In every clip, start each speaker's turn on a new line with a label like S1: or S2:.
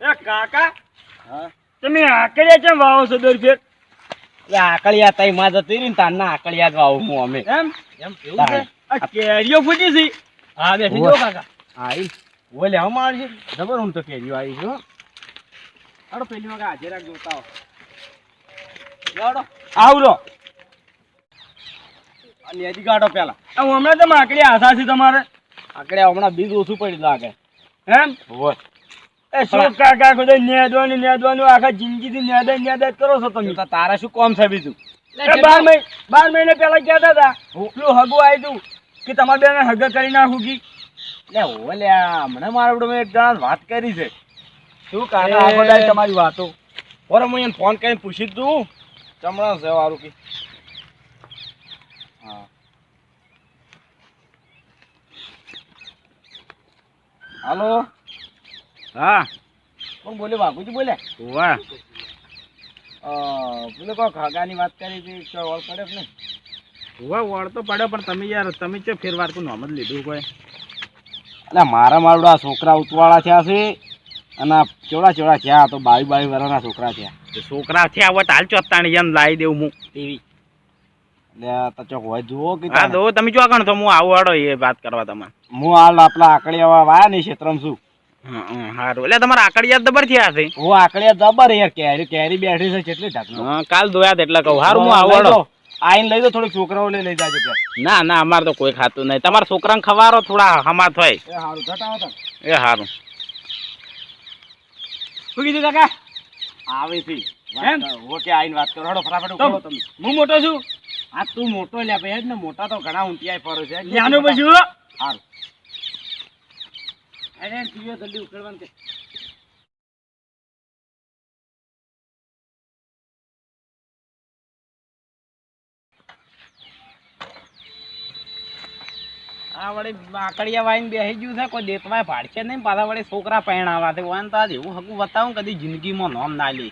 S1: એ કાકા
S2: હા?
S1: તમે આકડે કેમ વાવો છો દર ફેર?
S2: આકળિયા તઈ માં જતી રહી ને તારના આકળિયા જ વાવું હું અમે.
S1: એમ?
S2: એમ
S1: આ કેરીઓ ફૂટી છે. હા બેઠી જો કાકા.
S2: આઈ. ઓલે હમ આવશે જબર હું તો કેરીઓ આવી છું પેલી વખત હાજર રાખ જોતા હો. અને પેલા.
S1: આ હમણાં તો આકડી આશા છે તમારે.
S2: આકડે હમણાં બીજ ઓછું પડી લાગે.
S1: એમ?
S2: હોય.
S1: એ શું કાકા ખુદે નેદવાનું નેદવાનું આખા જિંદગીથી નેદા નેદા કરો છો તમે?
S2: તો તારા શું કોમ છે બીજું?
S1: એ બાર મહિને બાર મહિને પહેલા કહેતા હતા પેલું હગું આવ્યું કે તમારે બેને હગ કરી નાખું કી.
S2: લે ઓલે હમણાં મારા જોડે એક જણા વાત કરી છે.
S1: શું
S2: કાકા, આ બધા તમારી વાતો? ઓરે હું એને ફોન કરીને પૂછી તું દઉં. ચમડા છે વારું કે. હાલો.
S1: હા.
S2: કોણ બોલે? બાપુજી બોલે?
S1: વાહ
S2: પેલો કોઈ ખાગાની વાત કરી હતી તો ઓળ પડે ને
S1: વાહ વળ તો પડ્યો પણ તમે યાર તમે ચો ફેરવાર તું નામ જ લીધું કોઈ?
S2: એટલે મારા મારું આ છોકરા ઉતવાળા થયા છે અને આ ચોડા ચોડા થયા તો બાવી બાવી વર્ષના છોકરા થયા.
S1: છોકરા છે હવે હાલ ચોત્તાણી એમ લાવી દેવું હું.
S2: ટીવી એટલે આ તો ચોક હોય જુઓ કે
S1: હા તો તમે ચો કણ તો હું આવું હાડો એ વાત કરવા તમારે.
S2: હું હાલ આપલા આકડિયા વાયા ને ક્ષેત્રમાં છું
S1: સારું એટલે તમારા આકડિયા દબર થયા છે.
S2: હું આકડિયા જબર યાર કેરી કેરી બેઠી છે કેટલી ઢાકનો
S1: હા, કાલ દોયા એટલે કહું. હારું હું આવું હાડો.
S2: આઈને લઈ દો થોડીક છોકરાઓ લઈ લઈ જાજો
S1: ના ના અમારે તો કોઈ ખાતું નહીં. તમારા છોકરાને ખવારો થોડા હમા થાય
S2: એ હારું ઘટાવો
S1: એ સારું શું કીધું કાકા?
S2: આવે છે ઓકે આઈને વાત કરો. હડો ફટાફટ
S1: તો
S2: ઉપાડો તમે.
S1: હું મોટો છું?
S2: આ તું મોટો લ્યા ભાઈ ને મોટા તો ઘણા ઊંટિયા ફરો છે.
S1: જ્ઞાનો પછી
S2: હાલ એને ટીવીઓ જલ્દી ઉકેલવાનું કે.
S1: આ વળી આકડિયા વાઈને બેસી ગયું છે કોઈ દેતવાય ભાડશે નહીં પાછા વડે છોકરા પહેણાવા વાન તો આ એવું હકું બતાવું કદી જિંદગીમાં નોમ ના લે.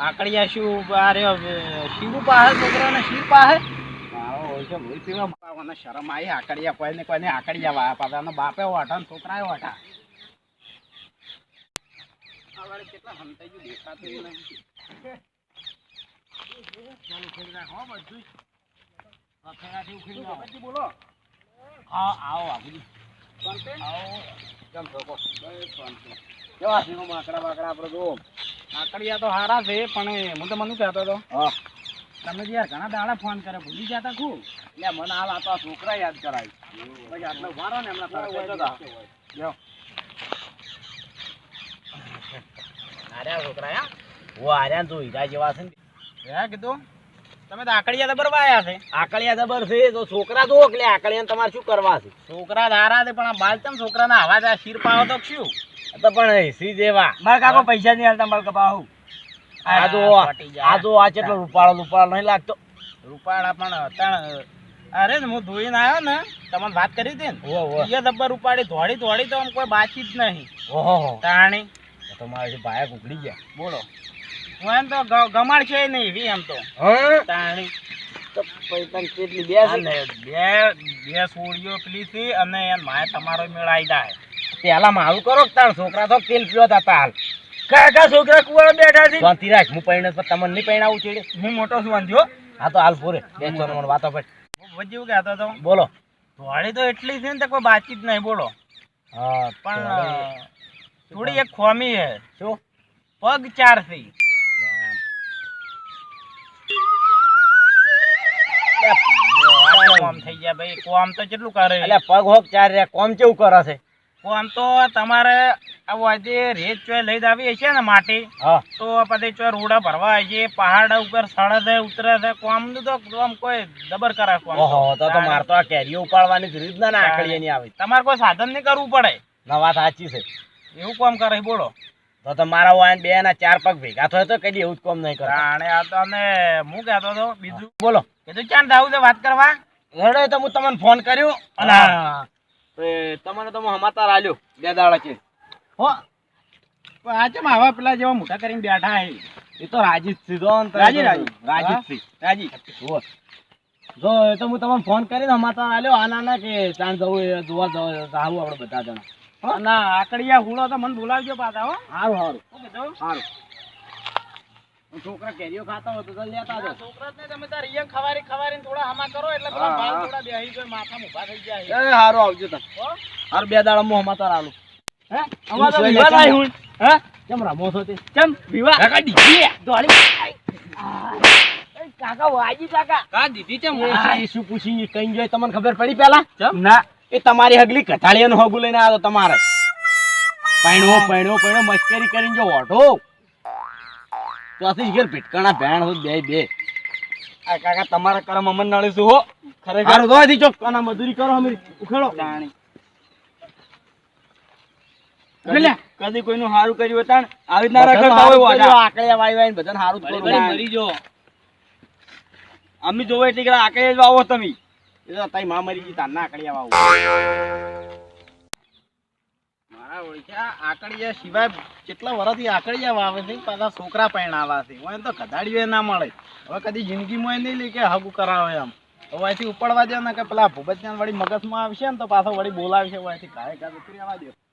S1: આકડિયા શું અરે શિવ પાસે છોકરાને શિવ પાસે મને શરમ આવી આકડિયા કોઈને કોઈને આકડિયા વાયા પાછા એનો બાપે વાટા ને છોકરાએ વાટા કેટલા હંતાઈ ગયું દેખાતું બોલો હા આવો આવો.
S2: કેમ છો કેવા આકડા બાકડા આપણે
S1: આકડિયા તો હારા છે પણ હું તો મને કહેતો હતો? તમે તો યાર ઘણા દાડા ફોન કરે ભૂલી ગયા તા ખૂબ
S2: એટલે મને હાલ આ તો છોકરા યાદ કરાય. પછી આટલો વારો ને હમણાં
S1: છોકરા યા
S2: આર્યા ને હીરા જેવા છે ને.
S1: હે કીધું? તમે તો આકડિયા દબર વાયા છે.
S2: આકડિયા દબર છે તો છોકરા જુઓ એટલે આકડિયા તમારે શું કરવા છે?
S1: છોકરા હારા છે પણ આ છોકરાના આવાજ આ શીર પાવો તો શું?
S2: તો પણ એસી દેવા
S1: મારા કાકો પૈસા નહીં હાલતા મારા કપાહુ
S2: આ તો આ તો આ કેટલો રૂપાળો રૂપાળો નહીં લાગતો.
S1: રૂપાળા પણ ત્રણ અરે હું ધોઈને આવ્યો ને તમને વાત કરી હતી ને. એ દબ્બર ઉપાડી ધોળી ધોળી તો આમ કોઈ બાકી જ નહીં.
S2: ઓહો
S1: તાણી.
S2: તો મારે ભાયા ઉગડી ગયા.
S1: બોલો. હું એમ તો ગમાડ છે નહીં એવી એમ તો.
S2: હા?
S1: તાણી.
S2: તો પૈસા કેટલી બે
S1: બે બે સોળીઓ પેલી છે અને એમ મારે તમારો મેળાઈ જાય
S2: પેલા મારું કરો તાર છોકરા તો તેલ પીવા હતા હાલ.
S1: કાકા છોકરા કુવાળા બેઠા છે.
S2: શાંતિ રાખ હું પૈણે પર તમને નહીં પૈણાવું ચેડે
S1: હું મોટો છું વાંધ્યો
S2: હા. તો હાલ પૂરે બે ચોર મને વાતો પર.
S1: હું વજ્યું કહેતો હતો.
S2: બોલો.
S1: ધોળી તો એટલી છે ને તો કોઈ બાકી નહીં બોલો.
S2: હા
S1: પણ થોડી એક ખોમી હે
S2: શું?
S1: પગ ચારથી કોમ થઈ ગયા ભાઈ કોમ તો કેટલું કરે.
S2: એટલે પગ હોક ચાર રે કોમ કેવું કરે છે?
S1: કોમ તો તમારે આજે રેત ચોય લઈ આવી છે ને માટી. તો પછી ચોય રોડા ભરવા આવી છે પહાડ ઉપર સળદ ઉતરે છે કોમનું તો આમ કોઈ દબર કરે કોમ તો.
S2: તો માર તો આ કેરીઓ ઉપાડવાની જરૂર ના ને આકડીએ નહીં આવે.
S1: તમારે કોઈ સાધન નહીં કરવું પડે.
S2: ના વાત સાચી છે.
S1: એવું કોમ કરે બોલો.
S2: તો તો મારા વાયન બે ના ચાર પગ ભેગા થયો તો કદી એવું જ કોમ નહીં કરે
S1: અને આ તો અમે હું કહેતો હતો બીજું
S2: બોલો.
S1: કીધું ક્યાં જાવું છે વાત કરવા.
S2: રડે તો હું તમને ફોન કર્યો. અને તમને તો હમાતા રાલ્યો બે દાડા છે
S1: હો પણ આ ચમ આવા પેલા જેવા મોટા કરીને બેઠા હે?
S2: એ તો રાજીત સિંહ
S1: રાજી, રાજી. રાજીત
S2: સિંહ
S1: રાજી.
S2: હો જો એ તો હું તમને ફોન કરીને હમાતા રાલ્યો આના ના કે ચાંદ જવું એ જોવા જવું આપણે બધા જણા?
S1: અને આકડિયા હુળો તો મને બોલાવજો પાછા હો.
S2: સારું સારું સારું છોકરા કેરીઓ ખાતા હોય તો લેતા
S1: આ
S2: છોકરા
S1: ને તમે તાર ઈયન ખવારી ખવારી થોડા હમા કરો એટલે પેલા થોડા બેહી ગયો માથા મુભા થઈ
S2: એ
S1: જાય
S2: હારું આવજો તમે હાર બે દાડા મો હમા તાર આલું.
S1: હે?
S2: અમારે તો
S1: વિવાહ લાઈ હું. હે?
S2: કેમ રમો છો તે?
S1: કેમ? વિવાહ?
S2: કાકા દીધી
S1: દોડી. એ કાકા વાજી કાકા.
S2: કા દીધી ચમ
S1: હા.
S2: એ શું પૂછી કઈ જોઈ તમને ખબર પડી પેલા
S1: ના.
S2: એ તમારી હગલી કથાળિયાનું હગું લઈને આવ્યો તમારે. પૈણો પૈણો પૈણો મસ્કરી કરીને જો ઓઢો. ત્યાંથી ઘેર ભીટકાણા ભેણ હોય બે બે.
S1: આ કાકા તમારા કરમ અમન નળીશું હો. ખરેખર.
S2: હારું દોવાથી ચોક કાના મજૂરી કરો અમે ઉખેડો.
S1: જાણી
S2: કદી- કોઈનું હારું કર્યું હોય તાણ? આવી રીતના રખડતા હોય. આકડિયા બધાને હારું જ
S1: ભલે
S2: કરું.
S1: મરી જો.
S2: અમે જોવો એટલે કડા આકડિયા જ વાવો તમે. એ તો તારી મા મરી ગઈ તારના આકડિયા વાવો.
S1: ઓળખ્યા આકડિયા સિવાય કેટલા વર્ષથી આકડિયા વાવે છે પાછા છોકરા પરણાવા છે. ઓય તો ગધાડીઓ ના મળે. હવે કદી જિંદગીમાં ય નહીં લે કે હગું કરાવે એમ. તો અહીંથી ઉપાડવા દે ને કે પેલા ભૂપતજાન વળી મગજમાં આવશે ને તો પાછો વળી બોલાવશે અહીંથી